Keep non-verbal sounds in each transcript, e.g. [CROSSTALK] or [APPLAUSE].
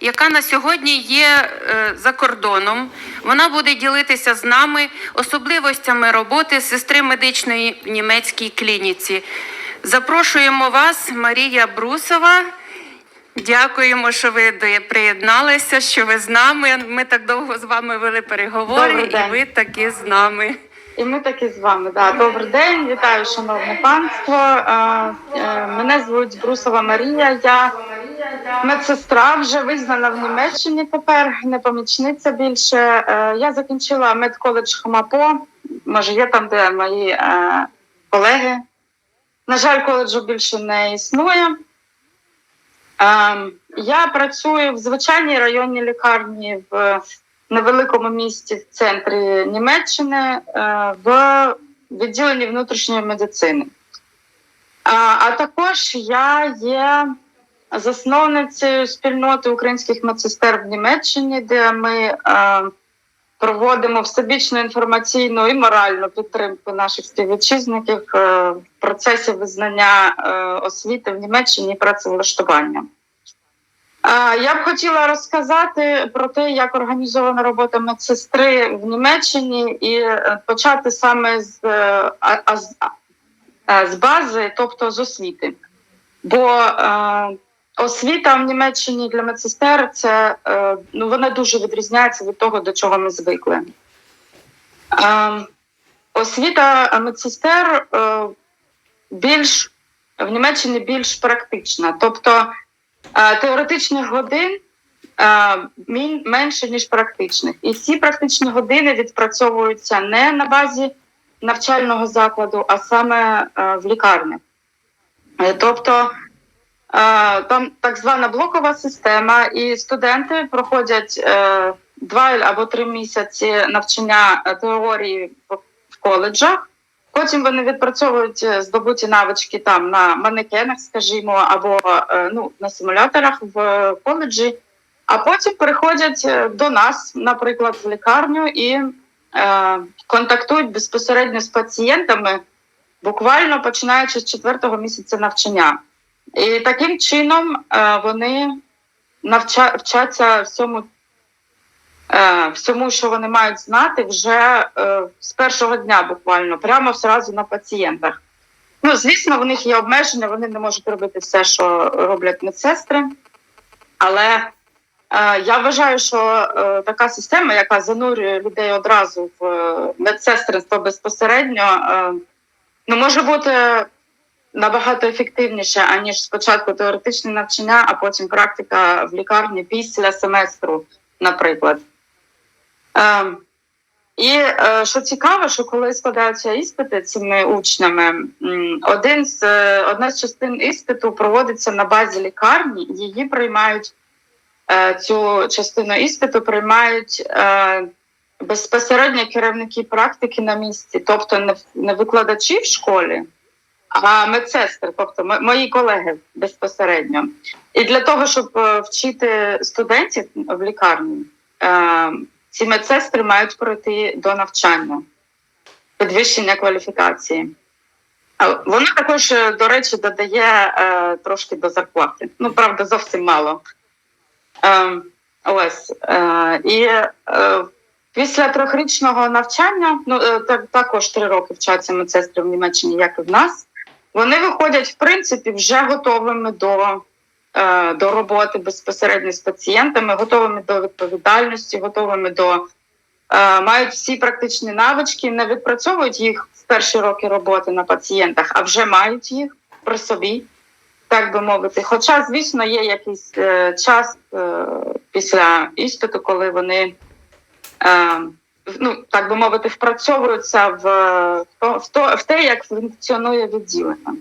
яка на сьогодні є е, за кордоном. Вона буде ділитися з нами особливостями роботи сестри медичної в німецькій клініці. Запрошуємо вас, Марія Брусова. Дякуємо, що ви приєдналися, що ви з нами. Ми так довго з вами вели переговори, і ви таки з нами. І ми таки з вами. Да. Добрий день, вітаю, шановне панство. Е, Мене звуть Брусова Марія. Я медсестра, вже визнана в Німеччині тепер, не помічниця більше. Е, Я закінчила медколедж Хомапо. Може, є там, де мої е, колеги. На жаль, коледжу більше не існує. Е, Я працюю в звичайній районній лікарні в невеликому місті в центрі Німеччини в відділенні внутрішньої медицини. А також я є засновницею спільноти українських медсестер в Німеччині, де ми е, проводимо всебічну інформаційну і моральну підтримку наших співвітчизників е, в процесі визнання е, освіти в Німеччині і працевлаштування. Я б хотіла розказати про те, як організована робота медсестри в Німеччині, і почати саме з, з- бази, тобто з освіти. Бо освіта в Німеччині для медсестер це е, ну, вона дуже відрізняється від того, до чого ми звикли. Е, освіта медсестер е, більш в Німеччині більш практична. Тобто теоретичних годин менше, ніж практичних. І всі практичні години відпрацьовуються не на базі навчального закладу, а саме в лікарні. Тобто там так звана блокова система, і студенти проходять е, два або три місяці навчання е, теорії в- коледжах. Потім вони відпрацьовують е, здобуті навички там на манекенах, скажімо, або ну, на симуляторах в коледжі, а потім переходять е, до нас, наприклад, в лікарню і е, контактують безпосередньо з пацієнтами, буквально починаючи з четвертого місяця навчання. І таким чином е, вони навча, вчаться всьому е, всьому, що вони мають знати, вже е, з першого дня буквально, прямо зразу на пацієнтах. Ну, звісно, в них є обмеження, вони не можуть робити все, що роблять медсестри. Але е, я вважаю, що е, така система, яка занурює людей одразу в медсестринство безпосередньо, е, ну, може бути набагато ефективніше, аніж спочатку теоретичне навчання, а потім практика в лікарні після семестру, наприклад. Ем, і е, що цікаво, що коли складаються іспити цими учнями, один з, е, одна з частин іспиту проводиться на базі лікарні, її приймають е, цю частину іспиту, приймають е, безпосередньо керівники практики на місці, тобто не, не викладачі в школі, а медсестри, тобто мо- мої колеги безпосередньо. І для того, щоб е, вчити студентів в лікарні. Е, ці медсестри мають пройти до навчання, підвищення кваліфікації. Вона також, е, до речі, додає е, трошки до зарплати. Ну, правда, зовсім мало. Е, ось. Е, і е, після трьохрічного навчання, ну е, так, також три роки вчаться медсестри в Німеччині, як і в нас. Вони виходять, в принципі, вже готовими до е, до роботи безпосередньо з пацієнтами, готовими до відповідальності, готовими до е, мають всі практичні навички, не відпрацьовують їх в перші роки роботи на пацієнтах, а вже мають їх при собі, так би мовити. Хоча, звісно, є якийсь е, час е, після іспиту, коли вони. Е, Ну, так би мовити, впрацьовуються в, в, то, в, те, як функціонує відділення.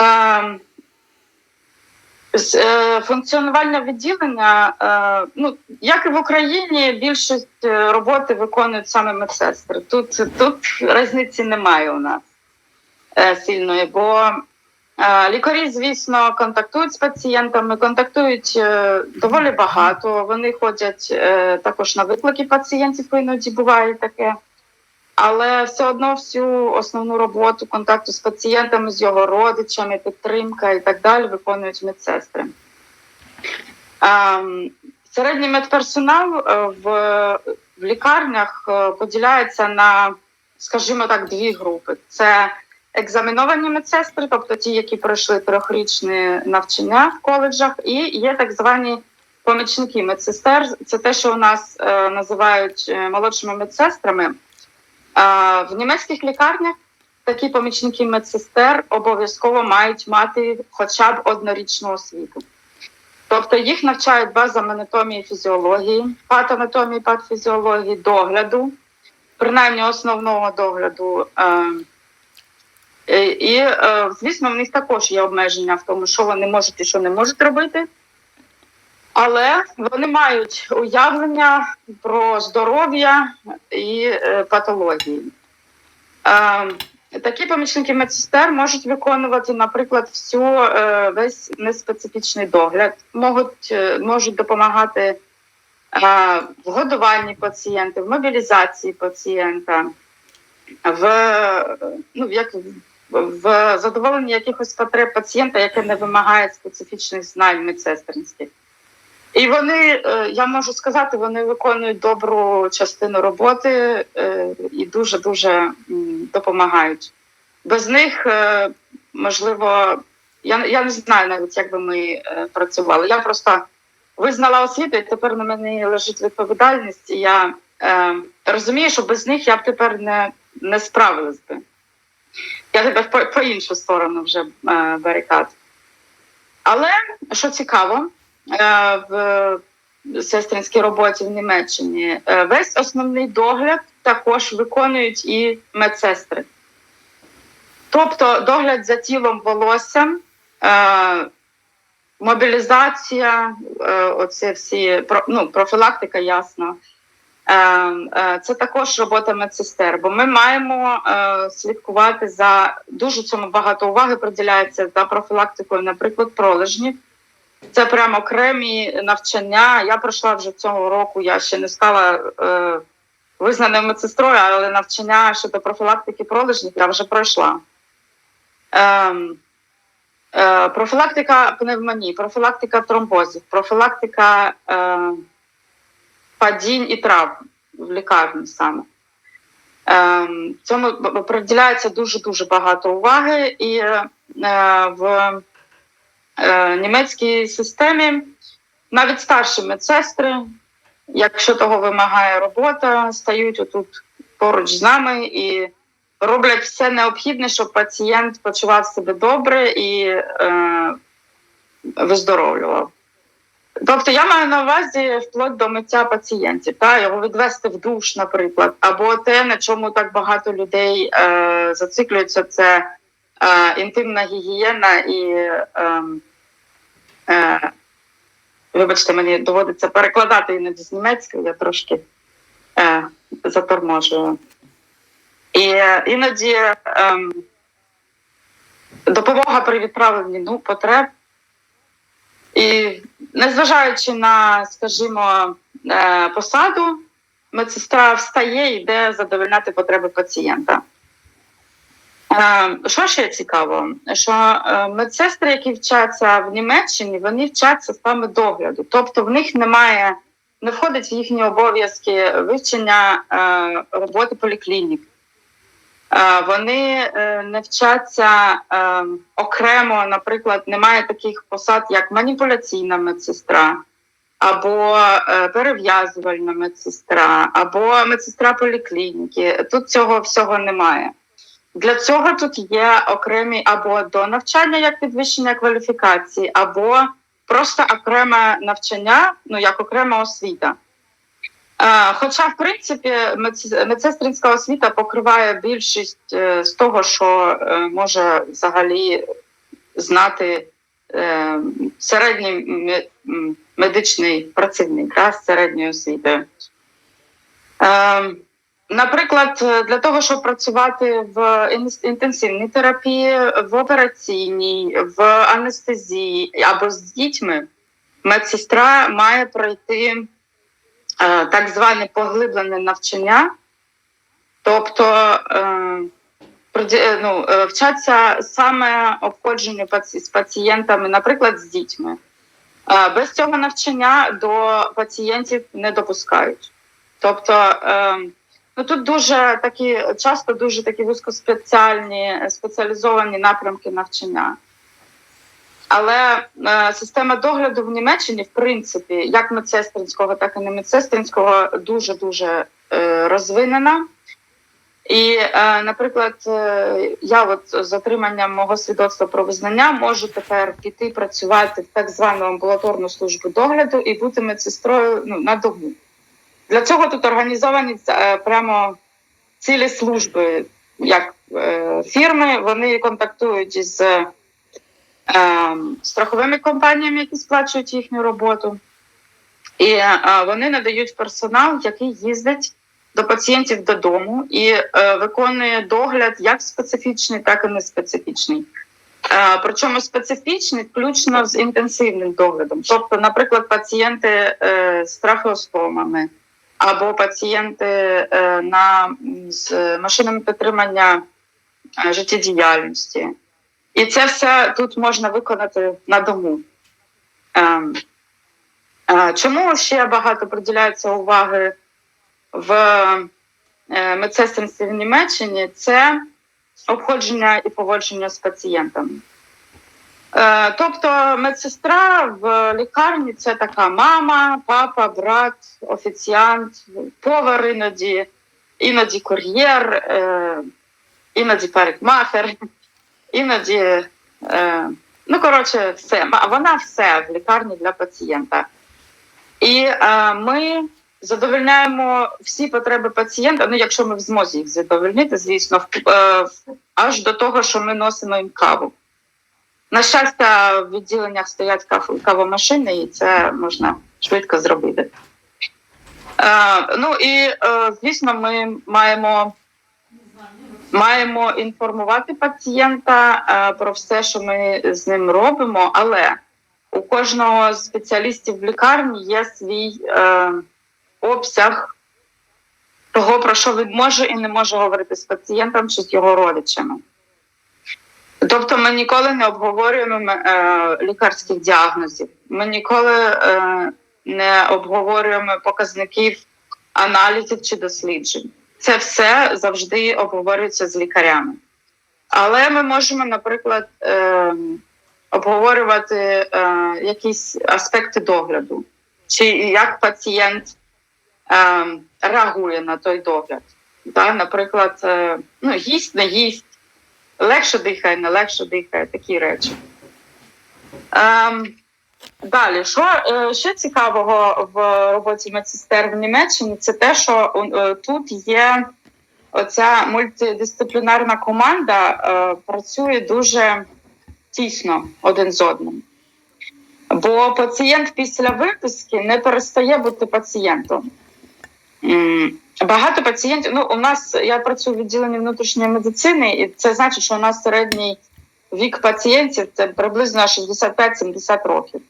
Е, функціонування відділення, е, ну як і в Україні, більшість е, роботи виконують саме медсестри. Тут тут різниці немає у нас е, сильної, бо лікарі, звісно, контактують з пацієнтами, контактують е, доволі багато. Вони ходять е, також на виклики пацієнтів, іноді буває таке. Але все одно всю основну роботу контакту з пацієнтами, з його родичами, підтримка і так далі виконують медсестри. Ем, Середній медперсонал е, в, в лікарнях е, поділяється на, скажімо так, дві групи: це екзаменовані медсестри, тобто ті, які пройшли трьохрічне навчання в коледжах, і є так звані помічники медсестер. Це те, що у нас е, називають е, молодшими медсестрами. Е, в німецьких лікарнях такі помічники медсестер обов'язково мають мати хоча б однорічну освіту. Тобто їх навчають базам анатомії фізіології, патанатомії, патофізіології, догляду, принаймні основного догляду. Е, і, і е, звісно, в них також є обмеження в тому, що вони можуть і що не можуть робити. Але вони мають уявлення про здоров'я і е, патології. Е, Такі помічники медсестер можуть виконувати, наприклад, всю е, весь неспецифічний догляд, можуть, е, можуть допомагати е, в годуванні пацієнта, в мобілізації пацієнта, в, е, ну, як, в задоволенні якихось потреб пацієнта, яке не вимагає специфічних знань медсестринських. І вони, е, я можу сказати, вони виконують добру частину роботи е, і дуже дуже допомагають. Без них, е, можливо, я, я не знаю навіть, як би ми працювали. Я просто визнала освіту, і тепер на мене лежить відповідальність. І я е, розумію, що без них я б тепер не, не справилась би. Я тепер по, по іншу сторону вже е, барикад. Але що цікаво, е, в сестринській роботі в Німеччині е, весь основний догляд також виконують і медсестри. Тобто догляд за тілом волоссям, е, мобілізація, е, оце всі ну, профілактика, ясно. Е, е, Це також робота медсестер, бо ми маємо е, слідкувати за дуже цьому багато уваги приділяється за профілактикою, наприклад, пролежнів. Це прямо окремі навчання. Я пройшла вже цього року. Я ще не стала е, визнаною медсестрою, але навчання щодо профілактики пролежнів я вже пройшла. Ем, е, профілактика пневмонії, профілактика тромбозів, профілактика е, падінь і травм в лікарні саме. Ем, цьому приділяється дуже дуже багато уваги, і е, в е, німецькій системі навіть старші медсестри, якщо того вимагає робота, стають отут поруч з нами і роблять все необхідне, щоб пацієнт почував себе добре і е, виздоровлював. Тобто я маю на увазі вплоть до миття пацієнтів, та його відвести в душ, наприклад, або те, на чому так багато людей е, зациклюються, це е, інтимна гігієна і е, е, вибачте, мені доводиться перекладати іноді з німецької, я трошки е, заторможую. І е, іноді е, допомога при відправленні ну, потреб. І незважаючи на, скажімо, е, посаду, медсестра встає і йде задовольняти потреби пацієнта. Е, Що ще цікаво? Що е, медсестри, які вчаться в Німеччині, вони вчаться саме догляду. Тобто в них немає, не входить в їхні обов'язки вивчення роботи поліклінік. Е, Вони е, не вчаться е, окремо, наприклад, немає таких посад, як маніпуляційна медсестра, або перев'язувальна медсестра, або медсестра поліклініки. Тут цього всього немає. Для цього тут є окремі або до навчання як підвищення кваліфікації, або просто окреме навчання, ну як окрема освіта. Е, Хоча, в принципі, медс- медсестринська освіта покриває більшість е, з того, що е, може взагалі знати середній медичний працівник да, з середньою освітою. Наприклад, для того, щоб працювати в інтенсивній терапії, в операційній, в анестезії або з дітьми, медсестра має пройти так зване поглиблене навчання, тобто е, е, ну, е, вчаться саме обходженню з пацієнтами, наприклад, з дітьми. Е, Без цього навчання до пацієнтів не допускають. Тобто, е, ну тут дуже такі часто дуже такі вузькоспеціальні спеціалізовані напрямки навчання. Але е, система догляду в Німеччині, в принципі, як медсестринського, так і не медсестринського, дуже дуже е, розвинена. І, е, наприклад, е, я от з отриманням мого свідоцтва про визнання можу тепер піти працювати в так звану амбулаторну службу догляду і бути медсестрою ну, на добу. Для цього тут організовані е, прямо цілі служби, як е, фірми, вони контактують із страховими компаніями, які сплачують їхню роботу. І е, вони надають персонал, який їздить до пацієнтів додому і е, виконує догляд як специфічний, так і неспецифічний. Е, причому специфічний включно з інтенсивним доглядом. Тобто, наприклад, пацієнти з трахеостомами або пацієнти на, з машинами підтримання життєдіяльності. І це все тут можна виконати на дому. Ем, е, Чому ще багато приділяється уваги в е, медсестринстві в Німеччині? Це обходження і поводження з пацієнтами. Е, Тобто медсестра в лікарні це така мама, папа, брат, офіціант, повар іноді, іноді кур'єр, іноді парикмахер, іноді, е, ну коротше, все. Вона все в лікарні для пацієнта. І е, ми задовольняємо всі потреби пацієнта, ну якщо ми в змозі їх задовольнити, звісно, в- е, аж до того, що ми носимо їм каву. На щастя, в відділеннях стоять кав- кавомашини, і це можна швидко зробити. Е, ну і е, звісно, ми маємо, маємо інформувати пацієнта е, про все, що ми з ним робимо, але у кожного з спеціалістів в лікарні є свій е, обсяг того, про що він може і не може говорити з пацієнтом чи з його родичами. Тобто ми ніколи не обговорюємо е, лікарських діагнозів, ми ніколи е, не обговорюємо показників аналізів чи досліджень. Це все завжди обговорюється з лікарями. Але ми можемо, наприклад, е, обговорювати е, якісь аспекти догляду, чи як пацієнт е, реагує на той догляд. Да? Наприклад, е, ну, їсть, не їсть, легше дихає, не легше дихає, такі речі. Ем, далі, що е, ще цікавого в роботі медсестер в Німеччині, це те, що е, тут є оця мультидисциплінарна команда, е, працює дуже тісно один з одним. Бо пацієнт після виписки не перестає бути пацієнтом. Багато пацієнтів, ну у нас я працюю в відділенні внутрішньої медицини, і це значить, що у нас середній вік пацієнтів це приблизно 65-70 років.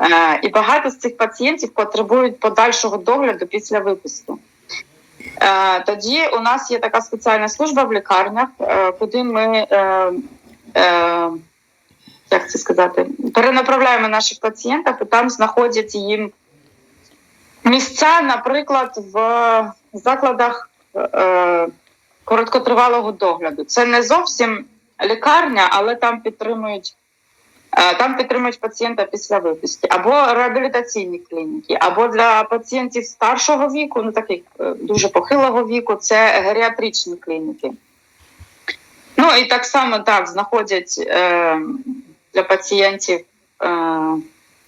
Е, і багато з цих пацієнтів потребують подальшого догляду після виписки. Е, тоді у нас є така спеціальна служба в лікарнях, е, куди ми, як це сказати, перенаправляємо наших пацієнтів, і там знаходять їм місця, наприклад, в закладах короткотривалого догляду. Це не зовсім лікарня, але там підтримують. Е, Там підтримують пацієнта після виписки, або реабілітаційні клініки, або для пацієнтів старшого віку, ну таких е, дуже похилого віку, це геріатричні клініки. Ну і так само так знаходять е, для пацієнтів е,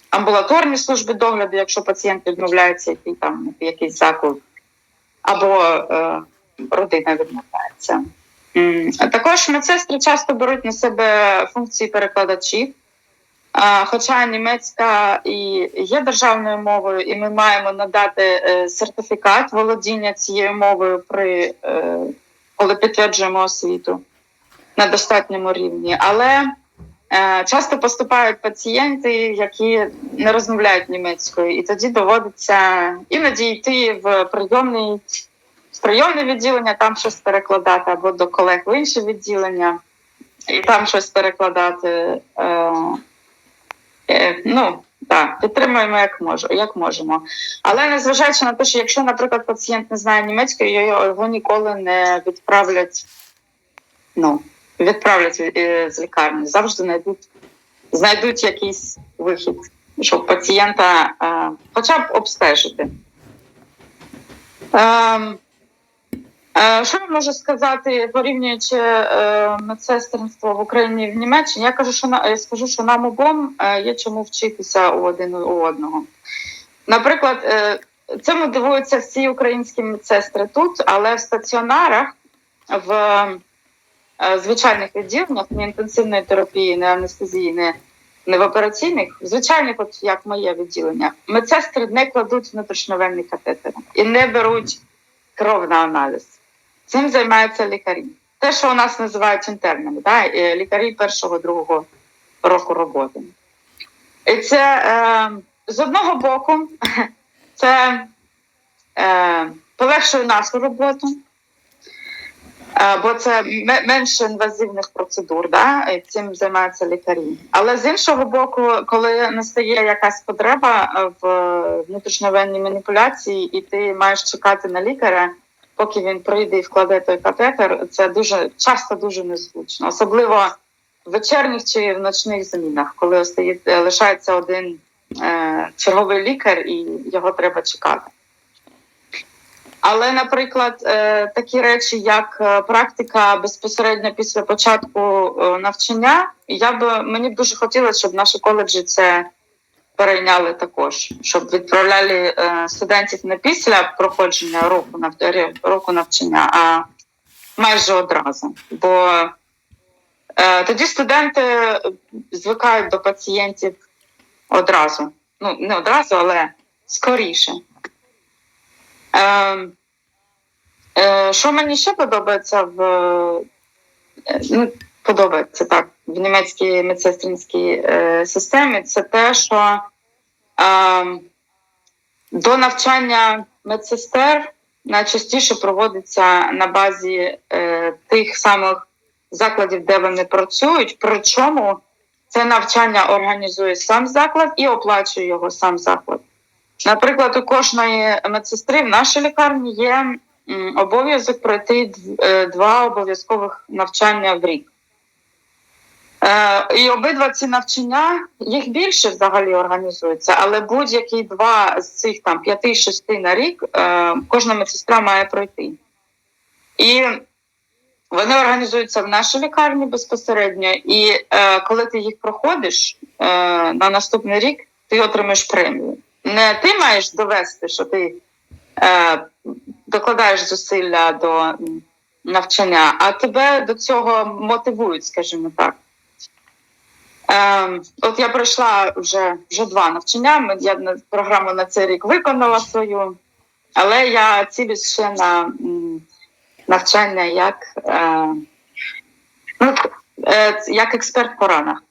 амбулаторні служби догляду, якщо пацієнт відмовляється йти там якийсь заклад, або е, родина відмовляється. Також медсестри часто беруть на себе функції перекладачів. Хоча німецька і є державною мовою, і ми маємо надати е, сертифікат володіння цією мовою при е, коли підтверджуємо освіту на достатньому рівні. Але е, часто поступають пацієнти, які не розмовляють німецькою, і тоді доводиться іноді йти в прийомний в прийомне відділення, там щось перекладати, або до колег в інше відділення, і там щось перекладати. Е, ну, Так, підтримуємо як мож, як можемо. Але незважаючи на те, що якщо, наприклад, пацієнт не знає німецької, його ніколи не відправлять. Ну, відправлять е, з лікарні. Завжди знайдуть, знайдуть якийсь вихід, щоб пацієнта е, хоча б обстежити. Е, що я можу сказати, порівнюючи е, медсестринство в Україні і в Німеччині, я кажу, що на, я скажу, що нам обом е, є чому вчитися у один у одного. Наприклад, цьому дивуються всі українські медсестри тут, але в стаціонарах, в звичайних відділеннях, не інтенсивної терапії, не анестезії, не, не в операційних, в звичайних, от як моє відділення, медсестри не кладуть внутрішньовенні катетери і не беруть кров на аналіз. Цим займаються лікарі. Те, що у нас називають інтернами, да? е, лікарі першого другого року роботи. І це е, з одного боку, [LAUGHS] це е, полегшує нашу роботу, е, бо це ме- менше інвазивних процедур, да? і цим займаються лікарі. Але з іншого боку, коли настає якась потреба е, в внутрішньовенній маніпуляції, і ти маєш чекати на лікаря, поки він прийде і вкладе той катетер, це дуже часто дуже незручно, особливо в вечірніх чи в ночних змінах, коли е, лишається один е, черговий лікар і його треба чекати. Але, наприклад, е, такі речі, як е, практика безпосередньо після початку навчання, я б мені б дуже хотілося, щоб наші коледжі це перейняли також, щоб відправляли е, студентів не після проходження року року навчання, а майже одразу. Бо е, тоді студенти звикають до пацієнтів одразу. Ну, не одразу, але скоріше. Е, що мені ще подобається в ну, подобається так в німецькій медсестринській е, системі, це те, що е, до навчання медсестер найчастіше проводиться на базі е, тих самих закладів, де вони працюють. Причому це навчання організує сам заклад і оплачує його сам заклад. Наприклад, у кожної медсестри в нашій лікарні є обов'язок пройти е, два обов'язкових навчання в рік. Е, і обидва ці навчання, їх більше взагалі організується, але будь-які два з цих там п'яти-шести на рік е, кожна медсестра має пройти. І вони організуються в нашій лікарні безпосередньо. І е, коли ти їх проходиш на наступний рік, ти отримаєш премію. Не ти маєш довести, що ти докладаєш зусилля до навчання, а тебе до цього мотивують, скажімо так. Е, от я пройшла вже, вже два навчання. Я програму на цей рік виконала свою, але я цілюсь ще на навчання як, е, ну, е, як експерт по ранах.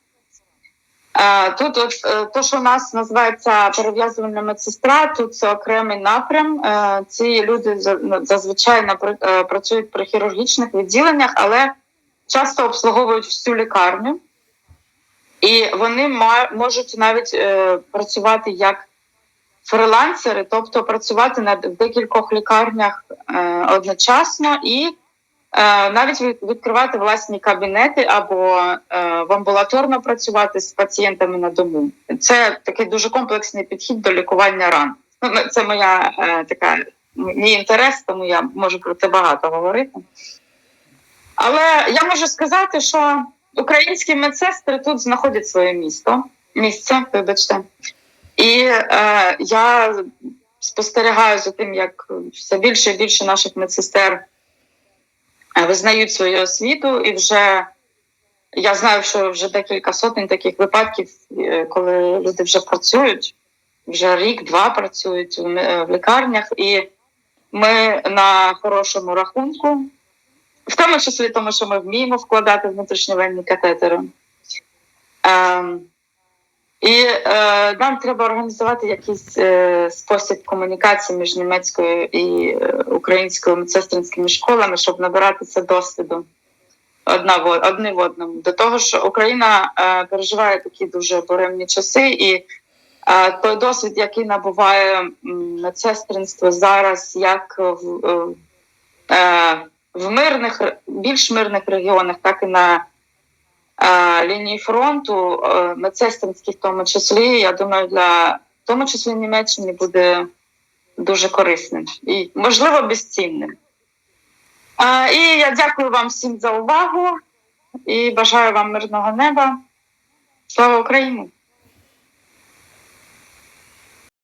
Е, Тут, от е, то, що у нас називається перев'язувальна медсестра, тут це окремий напрям. Ці люди ну, зазвичай працюють при хірургічних відділеннях, але часто обслуговують всю лікарню. І вони можуть навіть е, працювати як фрилансери, тобто працювати над в декількох лікарнях е, одночасно і е, навіть відкривати власні кабінети або е, в амбулаторно працювати з пацієнтами на дому. Це такий дуже комплексний підхід до лікування ран. Ну, це моя е, така мій інтерес, тому я можу про це багато говорити. Але я можу сказати, що українські медсестри тут знаходять своє місто, місце, вибачте. І е, я спостерігаю за тим, як все більше і більше наших медсестер е, визнають свою освіту, і вже я знаю, що вже декілька сотень таких випадків, е, коли люди вже працюють, вже рік-два працюють е, в лікарнях, і ми на хорошому рахунку, в тому числі тому, що ми вміємо вкладати внутрішньовенні катетери. Ем, і е, нам треба організувати якийсь е, спосіб комунікації між німецькою і е, українською медсестринськими школами, щоб набиратися досвіду одна в одне в одному. До того ж, Україна е, переживає такі дуже буремні часи, і е, той досвід, який набуває медсестринство зараз, як в, е, е, в мирних, більш мирних регіонах, так і на е, лінії фронту, е, медсестринських в тому числі, я думаю, для в тому числі Німеччини буде дуже корисним і, можливо, безцінним. Е, і я дякую вам всім за увагу і бажаю вам мирного неба. Слава Україні!